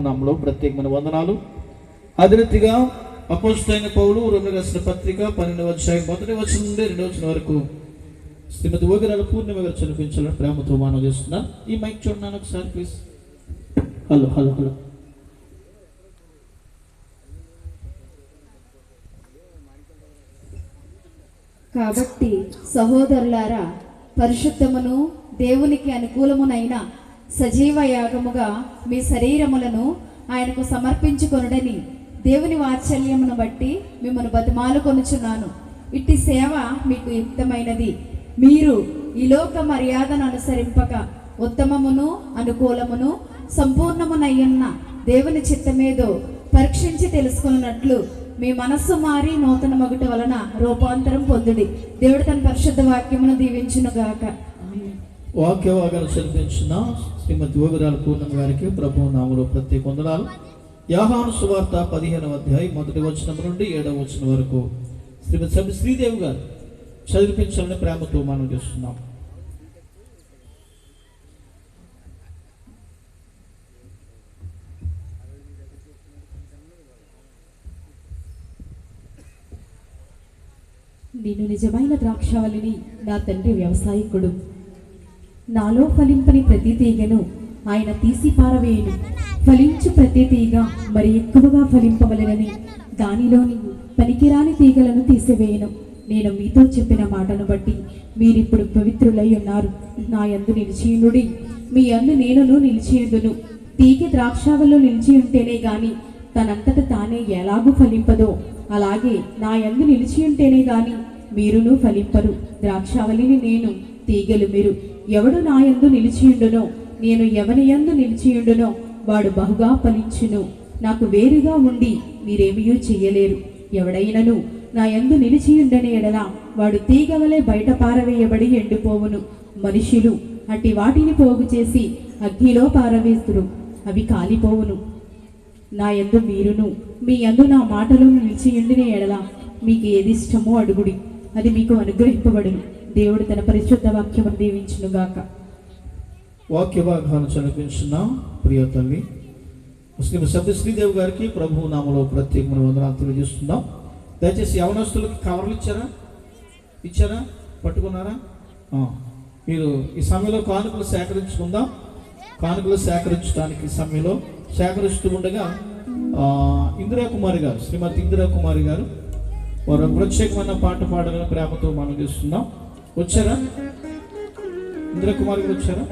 నామంలో ప్రత్యేకమైన వందనాలు. అదినతిగా అపోజిటైన పౌలు రెండు రాసిన పత్రిక పన్నెండు అధ్యాయం మొదటి వచ్చిన నుండి రెండవ వచ్చిన వరకు శ్రీమతి ఓగిరాల పూర్ణిమ గారు చనిపించాలని ప్రేమతో మానవ చేస్తున్నా. ఈ మైక్ చూడన్నాను ఒకసారి ప్లీజ్ హలో హలో హలో. కాబట్టి సహోదరులారా పరిశుద్ధమును దేవునికి అనుకూలమునైన సజీవ యాగముగా మీ శరీరములను ఆయనకు సమర్పించుకొనుడని దేవుని వాత్సల్యమును బట్టి మిమ్మల్ని బతిమాలు కొనుచున్నాను ఇట్టి సేవ మీకు యుక్తమైనది. మీరు ఈ లోక మర్యాదను అనుసరింపక ఉత్తమమును అనుకూలమును సంపూర్ణమునయ్యున్న దేవుని చిత్తమేదో పరీక్షించి తెలుసుకున్నట్లు మీ మనస్సు మారి నూతన మొగటి వలన రూపాంతరం పొందుడి. దేవుడు తన పరిశుద్ధ వాక్యమును దీవించునుగాక. వాక్యవాగాలు వాక్య వాగాలు శ్రీమతి ఓగిరాల పూర్ణం గారికి ప్రభు నామలో ప్రత్యేక వందనాలు. యాహాను సువార్త పదిహేనవ అధ్యాయం మొదటి వచనం నుండి ఏడవ వచనం వరకు. శ్రీమతి సభ్య శ్రీదేవి గారు చదివించాలని ప్రేమతో మనం చేస్తున్నాం. నేను నిజమైన ద్రాక్షావళిని నా తండ్రి వ్యవసాయకుడు. నాలో ఫలింపని ప్రతి తీగను ఆయన తీసి పారవేయను. ఫలించు ప్రతి తీగ మరి ఎక్కువగా ఫలింపవలెనని దానిలోని పనికిరాని తీగలను తీసివేయను. నేను మీతో చెప్పిన మాటను బట్టి మీరిప్పుడు పవిత్రులై ఉన్నారు. నా యందు నిలిచియునుడి మీ అందు నేనును నిలిచియుదును తీగ ద్రాక్షావలో నిలిచి ఉంటేనే గాని తనంతట తానే ఎలాగూ ఫలింపదో అలాగే నా యందు నిలిచి ఉంటేనే గాని మీరును ఫలింపరు. ద్రాక్షావళిని నేను తీగలు మీరు ఎవడు నా యందు నిలిచియుండునో నేను ఎవని యందు నిలిచియుండునో వాడు బహుగా ఫలించును. నాకు వేరుగా ఉండి మీరేమీ చెయ్యలేరు. ఎవడైనను నా యందు నిలిచియుండని ఎడల వాడు తీగవలే బయట పారవేయబడి ఎండిపోవును. మనుషులు అట్టి వాటిని పోగు చేసి అగ్నిలో పారవేస్తురు. అవి కాలిపోవును. నా యందు మీరును. మీ యందు నా మాటలు నిలిచియుండిన ఎడల మీకు ఏది ఇష్టమో అడుగుడి. అది మీకు అనుగ్రహింపబడును. దేవుడు తన పరిశుద్ధ వాక్యమును దీవించునుగాక. వాక్య వాగ్దానం చనిపించున్నాం ప్రియ తల్లి. ముస్లిం సభ్య శ్రీదేవి గారికి ప్రభు నామలో ప్రత్యేకమైన వందనాలు తెలియజేస్తున్నాం. దయచేసి యవనస్తులకి కవర్లు ఇచ్చారా? ఇచ్చారా? పట్టుకున్నారా? మీరు ఈ సమయంలో కానుకలు సేకరించుకుందాం. కానుకలు సేకరించడానికి ఈ సమయంలో సేకరిస్తూ ఉండగా ఇందిరా కుమారి గారు శ్రీమతి ఇందిరా కుమారి గారు వారు ప్రత్యేకమైన పాట పాడాలని ప్రేమతో మనం చేస్తున్నాం. వచ్చారా? ఇందిరా గారు వచ్చారా?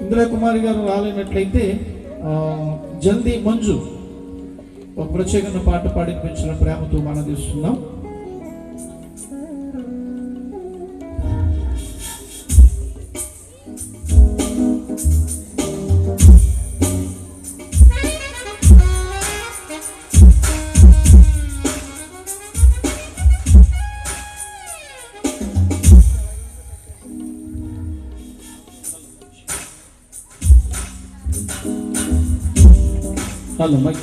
ఇంద్రకుమారి గారు రాలేనట్లయితే జల్దీ మంజు ఒక ప్రత్యేకమైన పాట పాడిపించిన ప్రేమతో మనం తీస్తున్నాం హలో మైక్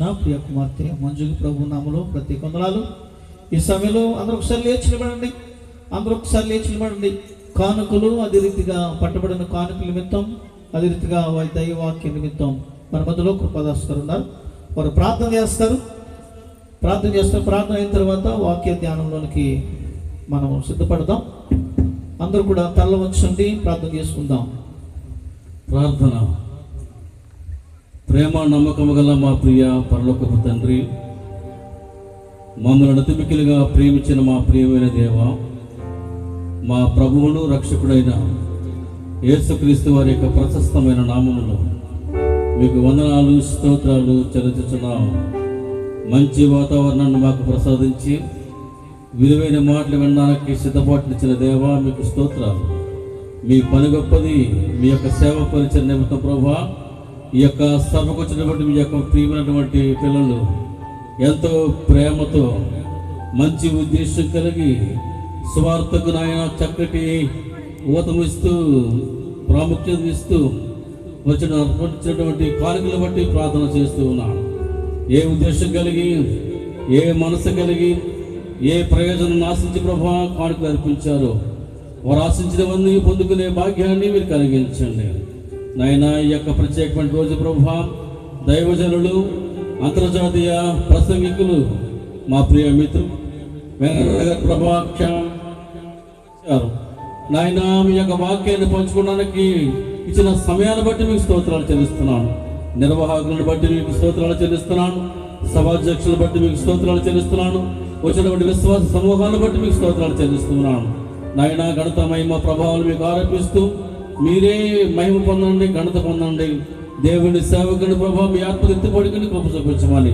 నా ప్రియ కుమార్తె మంజుకి ప్రభు నామలో ప్రతి కొందనాలు ఈ సమయంలో అందరూ ఒకసారి లేచి నిలబడండి. అందరూ ఒకసారి లేచి నిలబడండి. కానుకలు అదే రీతిగా పట్టబడిన కానుకల నిమిత్తం అదే రీతిగా వారి దైవవాక్య నిమిత్తం మన మధ్యలో కృపదాస్తారు ఉన్నారు. వారు ప్రార్థన చేస్తారు. ప్రార్థన చేస్తారు ప్రార్థన అయిన తర్వాత వాక్య ధ్యానంలోనికి మనం సిద్ధపడదాం. అందరూ కూడా తల్ల వంచండి ప్రార్థన చేసుకుందాం. ప్రార్థన. ప్రేమ నమ్మకము గల మా ప్రియ పరలోకపు తండ్రి మమ్మల్ని అతిమికిలుగా ప్రేమించిన మా ప్రియమైన దేవ మా ప్రభువును రక్షకుడైన యేసుక్రీస్తు వారి యొక్క ప్రశస్తమైన నామములో మీకు వందనాలు స్తోత్రాలు చెల్లించుచున్నాం. మంచి వాతావరణాన్ని మాకు ప్రసాదించి విలువైన మాటలు వినడానికి సిద్ధపాటునిచ్చిన దేవా మీకు స్తోత్రాలు. మీ పని గొప్పది మీ యొక్క సేవ పరిచయ నిమిత్తం ప్రభా ఈ యొక్క సభకు వచ్చినటువంటి మీ యొక్క ప్రియమైనటువంటి పిల్లలు ఎంతో ప్రేమతో మంచి ఉద్దేశం కలిగి స్వార్థకు నాయన చక్కటి ఊతమిస్తూ ప్రాముఖ్యత ఇస్తూ వచ్చిన వచ్చినటువంటి కానుకలు బట్టి ప్రార్థన చేస్తూ ఉన్నాను ఏ ఉద్దేశం కలిగి ఏ మనసు కలిగి ఏ ప్రయోజనం ఆశించి ప్రభా కానుకలు అర్పించారో వారు ఆశించినవన్నీ పొందుకునే భాగ్యాన్ని మీరు కలిగించండి. నాయన ఈ యొక్క ప్రత్యేకమైన రోజు ప్రభా దైవజనులు అంతర్జాతీయ ప్రసంగికులు మా ప్రియ మిత్రులు వెంకటనగర్ నాయన మీ యొక్క వాక్యాన్ని పంచుకోవడానికి ఇచ్చిన సమయాన్ని బట్టి మీకు స్తోత్రాలు చెల్లిస్తున్నాను. నిర్వాహకులను బట్టి మీకు స్తోత్రాలు చెల్లిస్తున్నాను. సభాధ్యక్షులను బట్టి మీకు స్తోత్రాలు చెల్లిస్తున్నాను. వచ్చినటువంటి విశ్వాస సమూహాన్ని బట్టి మీకు స్తోత్రాలు చెల్లిస్తున్నాను. నాయన ఘనత మహిమ ప్రభావాలు మీకు ఆరోపిస్తూ మీరే మహిమ పొందండి ఘనత పొందండి. దేవుని సేవకుని ప్రభావ మీ ఆత్మ ఎత్తుపడికని కృప చూపించమని.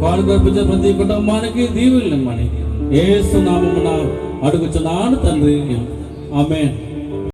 కాలు కల్పించిన ప్రతి కుటుంబానికి దీవులు నిమ్మని ఏసునామమున అడుగుచున్నాను తండ్రి. ఆమె